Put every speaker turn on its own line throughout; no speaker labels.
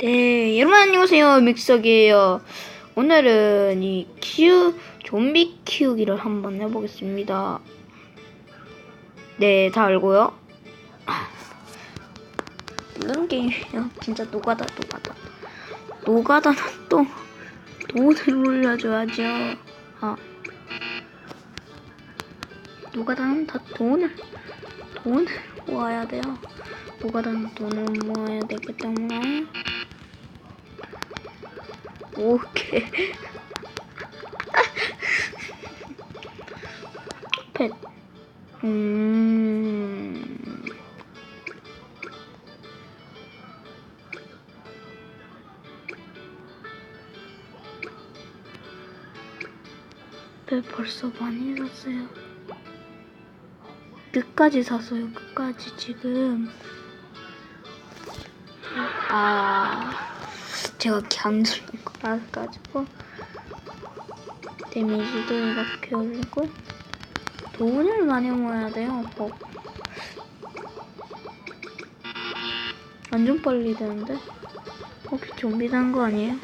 네, 여러분 안녕하세요. 믹석이에요. 오늘은 이 키우 좀비 키우기를 한번 해보겠습니다. 네, 다 알고요. 이런 게임이에요. 진짜 노가다, 노가다. 노가다는 또 돈을 올려줘야죠. 아, 노가다는 다 돈을 돈을 모아야 돼요. 노가다는 돈을 모아야 되기 때문에. 오케이. 펫. 음. 펫 벌써 많이 샀어요. 끝까지 샀어요. 끝까지 지금. 아. 제가 강술 거라가지고 데미지도 이렇게 올리고 돈을 많이 모아야 돼요. 뭐. 완전 빨리 되는데 혹시 좀비 단거 아니에요?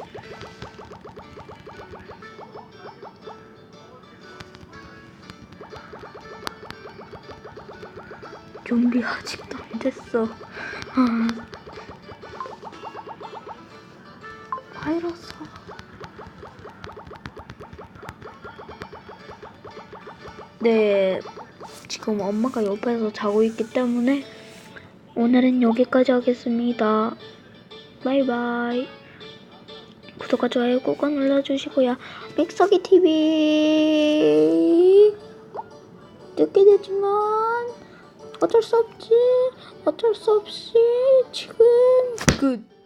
좀비 아직도 안 됐어. 아. 바이러스. 네, 지금 엄마가 옆에서 자고 있기 때문에 오늘은 여기까지 하겠습니다. 바이바이. 구독과 좋아요 꼭 눌러주시고요. 믹서기 TV 늦게 되지만 어쩔 수 없지. 어쩔 수 없이 지금 끝.